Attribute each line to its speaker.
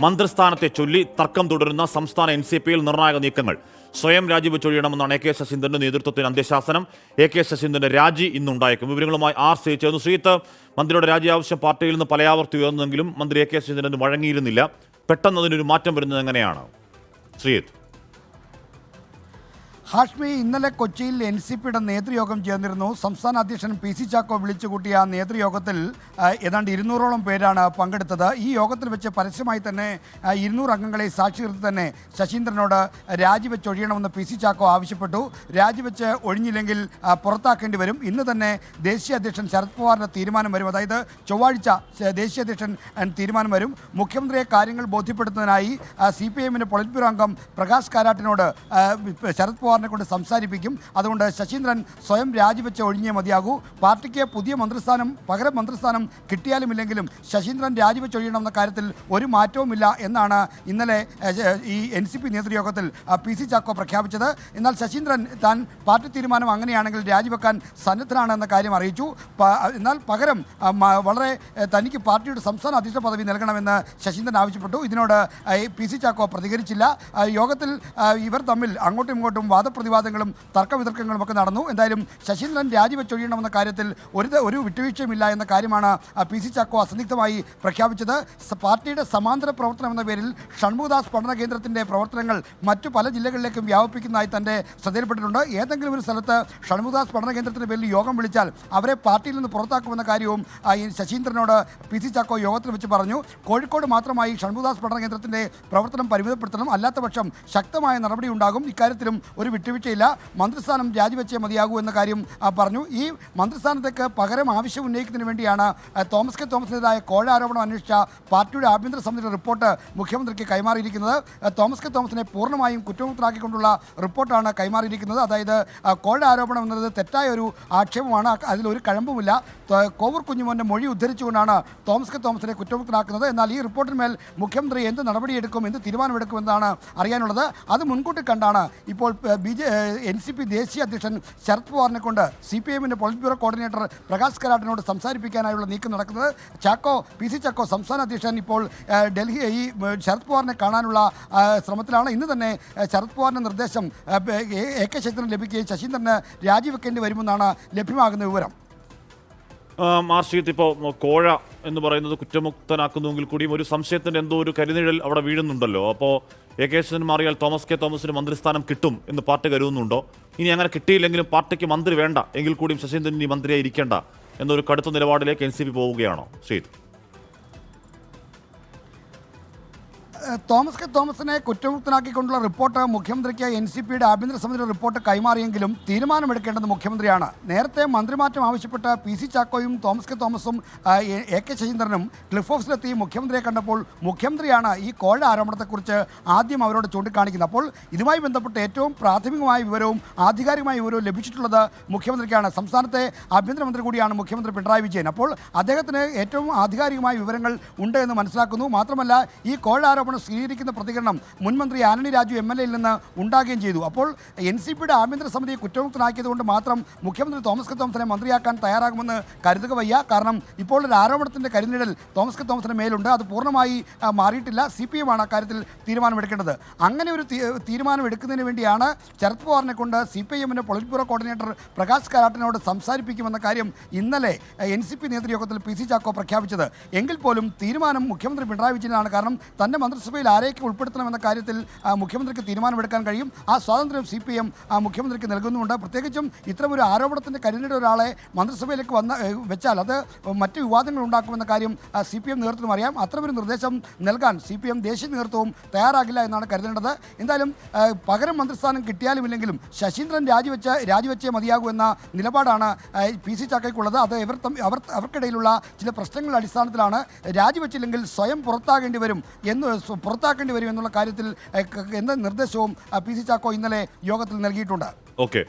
Speaker 1: മന്ത്രിസ്ഥാനത്തെ ചൊല്ലി തർക്കം തുടരുന്ന സംസ്ഥാന എൻ സി പിയിൽ നിർണായക നീക്കങ്ങൾ. സ്വയം രാജിവെച്ചൊഴിയണമെന്നാണ് എ കെ ശശീന്ദ്രന്റെ നേതൃത്വത്തിൽ അന്ത്യശാസനം. എ കെ ശശീന്ദ്രന്റെ രാജി ഇന്നുണ്ടായേക്കും. വിവരങ്ങളുമായി ആർ സി ചേർന്നു. ശ്രീത്ത് മന്ത്രിയുടെ രാജി ആവശ്യം പാർട്ടിയിൽ നിന്ന് പലയാവർത്തി ഉയർന്നെങ്കിലും മന്ത്രി എ കെ ശശീന്ദ്രൻ വഴങ്ങിയിരുന്നില്ല. പെട്ടെന്ന് അതിനൊരു മാറ്റം വരുന്നത് എങ്ങനെയാണ്? ശ്രീത്ത്
Speaker 2: ഹാഷ്മി ഇന്നലെ കൊച്ചിയിൽ എൻ സി പിയുടെ നേതൃയോഗം ചേർന്നിരുന്നു. സംസ്ഥാന അധ്യക്ഷൻ പി സി ചാക്കോ വിളിച്ചുകൂട്ടിയ നേതൃയോഗത്തിൽ ഏതാണ്ട് ഇരുന്നൂറോളം പേരാണ് പങ്കെടുത്തത്. ഈ യോഗത്തിൽ വെച്ച് പരസ്യമായി തന്നെ ഇരുന്നൂറ് അംഗങ്ങളെ സാക്ഷി നിർത്തി തന്നെ ശശീന്ദ്രനോട് രാജിവെച്ച് ഒഴിയണമെന്ന് പി സി ചാക്കോ ആവശ്യപ്പെട്ടു. രാജിവെച്ച് ഒഴിഞ്ഞില്ലെങ്കിൽ പുറത്താക്കേണ്ടി വരും. ഇന്ന് തന്നെ ദേശീയ അധ്യക്ഷൻ ശരത് പവാറിന്റെ തീരുമാനം വരും. അതായത് ചൊവ്വാഴ്ച ദേശീയ അധ്യക്ഷൻ തീരുമാനം വരും. മുഖ്യമന്ത്രിയെ കാര്യങ്ങൾ ബോധ്യപ്പെടുത്തുന്നതിനായി സി പി എമ്മിന്റെ പൊളിറ്റ് ബ്യൂറോ അംഗം പ്രകാശ് കാരാട്ടിനോട് ശരത് ശരത് പവാറിനെ കൊണ്ട് സംസാരിപ്പിക്കും. അതുകൊണ്ട് ശശീന്ദ്രൻ സ്വയം രാജിവെച്ച് ഒഴിഞ്ഞേ മതിയാകൂ. പാർട്ടിക്ക് പുതിയ മന്ത്രിസ്ഥാനം പകരം മന്ത്രിസ്ഥാനം കിട്ടിയാലും ഇല്ലെങ്കിലും ശശീന്ദ്രൻ രാജിവെച്ച് ഒഴിയണമെന്ന കാര്യത്തിൽ ഒരു മാറ്റവുമില്ല എന്നാണ് ഇന്നലെ ഈ എൻ സി പി നേതൃയോഗത്തിൽ പി സി ചാക്കോ പ്രഖ്യാപിച്ചത്. എന്നാൽ ശശീന്ദ്രൻ താൻ പാർട്ടി തീരുമാനം അങ്ങനെയാണെങ്കിൽ രാജിവെക്കാൻ സന്നദ്ധനാണ് എന്ന കാര്യം അറിയിച്ചു. എന്നാൽ പകരം വളരെ തനിക്ക് പാർട്ടിയുടെ സംസ്ഥാന അധ്യക്ഷ പദവി നൽകണമെന്ന് ശശീന്ദ്രൻ ആവശ്യപ്പെട്ടു. ഇതിനോട് പി സി ചാക്കോ പ്രതികരിച്ചില്ല. യോഗത്തിൽ ഇവർ തമ്മിൽ അങ്ങോട്ടും ഇങ്ങോട്ടും വാദപ്രതിവാദങ്ങളും തർക്കവിതർക്കങ്ങളും ഒക്കെ നടന്നു. എന്തായാലും ശശീന്ദ്രൻ രാജിവെച്ചൊഴിയണമെന്ന കാര്യത്തിൽ ഒരു ഒരു വിട്ടുവീഴ്ചയുമില്ല എന്ന കാര്യമാണ് പി സി ചാക്കോ അസന്നിഗ്ധമായി പ്രഖ്യാപിച്ചത്. പാർട്ടിയുടെ സമാന്തര പ്രവർത്തനം എന്ന പേരിൽ ഷൺമുഖദാസ് പഠന കേന്ദ്രത്തിന്റെ പ്രവർത്തനങ്ങൾ മറ്റു പല ജില്ലകളിലേക്കും വ്യാപിപ്പിക്കുന്നതായി തന്റെ ശ്രദ്ധയിൽപ്പെട്ടിട്ടുണ്ട്. ഏതെങ്കിലും ഒരു സ്ഥലത്ത് ഷൺമുഖദാസ് പഠന കേന്ദ്രത്തിന്റെ പേരിൽ യോഗം വിളിച്ചാൽ അവരെ പാർട്ടിയിൽ നിന്ന് പുറത്താക്കുമെന്ന കാര്യവും ശശീന്ദ്രനോട് പി സി ചാക്കോ യോഗത്തിൽ വെച്ച് പറഞ്ഞു. കോഴിക്കോട് മാത്രമായി ഷൺമുഖദാസ് പഠന കേന്ദ്രത്തിന്റെ പ്രവർത്തനം പരിമിതപ്പെടുത്തണം. അല്ലാത്ത പക്ഷം ശക്തമായ നടപടി ഉണ്ടാകും ഇക്കാര്യത്തിലും ഒരു വിട്ടുവീഴ്ചയില്ല. മന്ത്രിസ്ഥാനം രാജിവെച്ചേ മതിയാകൂ എന്ന കാര്യം പറഞ്ഞു. ഈ മന്ത്രിസ്ഥാനത്തേക്ക് പകരം ആവശ്യം ഉന്നയിക്കുന്നതിന് വേണ്ടിയാണ് തോമസ് കെ തോമസിനെതിരായ കോഴ ആരോപണം അന്വേഷിച്ച പാർട്ടിയുടെ ആഭ്യന്തര സമിതിയുടെ റിപ്പോർട്ട് മുഖ്യമന്ത്രിക്ക് കൈമാറിയിരിക്കുന്നത്. തോമസ് കെ തോമസിനെ പൂർണമായും കുറ്റമുക്തരാക്കിക്കൊണ്ടുള്ള റിപ്പോർട്ടാണ് കൈമാറിയിരിക്കുന്നത്. അതായത് കോഴ ആരോപണം എന്നത് തെറ്റായ ഒരു ആക്ഷേപമാണ്. അതിലൊരു കഴമ്പുമില്ല. കോവൂർ കുഞ്ഞുമോന്റെ മൊഴി ഉദ്ധരിച്ചുകൊണ്ടാണ് തോമസ് കെ തോമസിനെ കുറ്റമുക്തനാക്കുന്നത് എന്നാൽ ഈ റിപ്പോർട്ടിന്മേൽ മുഖ്യമന്ത്രി എന്ത് നടപടിയെടുക്കും എന്ത് തീരുമാനമെടുക്കുമെന്നാണ് അറിയാനുള്ളത്. അത് മുൻകൂട്ടി കണ്ടാണ് ഇപ്പോൾ ബി എൻ സി പി ദേശീയ അധ്യക്ഷൻ ശരത് പവാറിനെ കൊണ്ട് സി പി എമ്മിന്റെ പോളിറ്റ് ബ്യൂറോ കോർഡിനേറ്റർ പ്രകാശ് കരാട്ടിനോട് സംസാരിപ്പിക്കാനായുള്ള നീക്കം നടക്കുന്നത് ചാക്കോ പി സി ചാക്കോ സംസ്ഥാന അധ്യക്ഷൻ ഇപ്പോൾ ഡൽഹി ഈ ശരത് പവാറിനെ കാണാനുള്ള ശ്രമത്തിലാണ്. ഇന്ന് തന്നെ ശരത് പവാറിന്റെ നിർദ്ദേശം എ കെ ശശീന്ദ്രൻ ലഭിക്കുകയും ശശീന്ദ്രന് രാജിവെക്കേണ്ടി വരുമെന്നാണ് ലഭ്യമാകുന്ന വിവരം.
Speaker 1: മാർഷികത്ത് ഇപ്പോൾ കോഴ എന്ന് പറയുന്നത് കുറ്റമുക്തനാക്കുന്നുവെങ്കിൽ കൂടിയും ഒരു സംശയത്തിന്റെ എന്തോ ഒരു കരിനിഴൽ അവിടെ വീഴുന്നുണ്ടല്ലോ. അപ്പോൾ എ കെ ശശീന്ദ്രൻ മാറിയാൽ തോമസ് കെ തോമസിന് മന്ത്രിസ്ഥാനം കിട്ടും എന്ന് പാർട്ടി കരുതുന്നുണ്ടോ? ഇനി അങ്ങനെ കിട്ടിയില്ലെങ്കിലും പാർട്ടിക്ക് മന്ത്രി വേണ്ട. എങ്കിൽ കൂടിയും ശശീന്ദ്രൻ ഇനി മന്ത്രിയായി ഇരിക്കേണ്ട എന്നൊരു കടുത്ത നിലപാടിലേക്ക് എൻ സി പി പോവുകയാണോ? ശ്രീത്
Speaker 2: തോമസ് കെ തോമസിനെ കുറ്റമുക്തനാക്കിക്കൊണ്ടുള്ള റിപ്പോർട്ട് മുഖ്യമന്ത്രിക്ക് എൻ സി പിയുടെ ആഭ്യന്തര സമിതിയുടെ റിപ്പോർട്ട് കൈമാറിയെങ്കിലും തീരുമാനമെടുക്കേണ്ടത് മുഖ്യമന്ത്രിയാണ്. നേരത്തെ മന്ത്രിമാറ്റം ആവശ്യപ്പെട്ട പി സി ചാക്കോയും തോമസ് കെ തോമസും എ കെ ശശീന്ദ്രനും ക്ലിഫ് ഹൗസിലെത്തി മുഖ്യമന്ത്രിയെ കണ്ടപ്പോൾ മുഖ്യമന്ത്രിയാണ് ഈ കോഴ ആരോപണത്തെക്കുറിച്ച് ആദ്യം അവരോട് ചൂണ്ടിക്കാണിക്കുന്നത്. അപ്പോൾ ഇതുമായി ബന്ധപ്പെട്ട് ഏറ്റവും പ്രാഥമികമായ വിവരവും ആധികാരികമായ വിവരവും ലഭിച്ചിട്ടുള്ളത് മുഖ്യമന്ത്രിക്കാണ്. സംസ്ഥാനത്തെ ആഭ്യന്തരമന്ത്രി കൂടിയാണ് മുഖ്യമന്ത്രി പിണറായി വിജയൻ. അപ്പോൾ അദ്ദേഹത്തിന് ഏറ്റവും ആധികാരികമായ വിവരങ്ങൾ ഉണ്ട് എന്ന് മനസ്സിലാക്കുന്നു. മാത്രമല്ല ഈ കോഴ ആരോപണം സ്വീകരിക്കുന്ന പ്രതികരണം മുൻമന്ത്രി ആനണി രാജു എം എൽ നിന്ന് ഉണ്ടാകുകയും ചെയ്തു. അപ്പോൾ എൻ സി പിയുടെ ആഭ്യന്തര സമിതിയെ കുറ്റമുക്തനാക്കിയതുകൊണ്ട് മാത്രം മുഖ്യമന്ത്രി തോമസ് കെ തോമസിനെ മന്ത്രിയാക്കാൻ തയ്യാറാകുമെന്ന് കരുതുക വയ്യ. കാരണം ഇപ്പോൾ ഒരു ആരോപണത്തിന്റെ കരിനിടൽ തോമസ് കെ തോമസിന് മേലുണ്ട്. അത് പൂർണമായി മാറിയിട്ടില്ല. സി പി എം ആണ് അക്കാര്യത്തിൽ തീരുമാനമെടുക്കേണ്ടത്. അങ്ങനെ ഒരു തീരുമാനം എടുക്കുന്നതിന് വേണ്ടിയാണ് ശരത് പവാറിനെ കൊണ്ട് സി പി എമ്മിന്റെ പൊളിറ്റ് കോർഡിനേറ്റർ പ്രകാശ് കാരാട്ടിനോട് സംസാരിപ്പിക്കുമെന്ന കാര്യം ഇന്നലെ എൻ സി പി നേതൃയോഗത്തിൽ പി സി ചാക്കോ പ്രഖ്യാപിച്ചത്. എങ്കിൽ പോലും തീരുമാനം മുഖ്യമന്ത്രി പിണറായി വിജയനാണ്. കാരണം തന്റെ മന്ത്രിസഭയിൽ ആരെയൊക്കെ ഉൾപ്പെടുത്തണമെന്ന കാര്യത്തിൽ മുഖ്യമന്ത്രിക്ക് തീരുമാനമെടുക്കാൻ കഴിയും. ആ സ്വാതന്ത്ര്യം സി പി എം മുഖ്യമന്ത്രിക്ക് നൽകുന്നുമുണ്ട് പ്രത്യേകിച്ചും ഇത്തരമൊരു ആരോപണത്തിന്റെ കരുതിയുടെ ഒരാളെ മന്ത്രിസഭയിലേക്ക് വന്ന വെച്ചാൽ അത് മറ്റ് വിവാദങ്ങൾ ഉണ്ടാക്കുമെന്ന കാര്യം സി പി എം നേതൃത്വം അറിയാം. അത്തരമൊരു നിർദ്ദേശം നൽകാൻ സി പി എം ദേശീയ നേതൃത്വവും തയ്യാറാകില്ല എന്നാണ് കരുതേണ്ടത്. എന്തായാലും പകരം മന്ത്രിസ്ഥാനം കിട്ടിയാലും ഇല്ലെങ്കിലും ശശീന്ദ്രൻ രാജിവെച്ച രാജിവെച്ചേ മതിയാകൂ എന്ന നിലപാടാണ് പി സി ചാക്കയ്ക്കുള്ളത്. അത് ഇവർ അവർ അവർക്കിടയിലുള്ള ചില പ്രശ്നങ്ങളുടെ അടിസ്ഥാനത്തിലാണ് രാജിവെച്ചില്ലെങ്കിൽ സ്വയം പുറത്താകേണ്ടി വരും എന്ന് പുറത്താക്കേണ്ടി വരും എന്നുള്ള കാര്യത്തിൽ എന്താ നിർദ്ദേശവും പി സി ചാക്കോ ഇന്നലെ യോഗത്തിൽ നൽകിയിട്ടുണ്ട്?
Speaker 1: ഓക്കെ.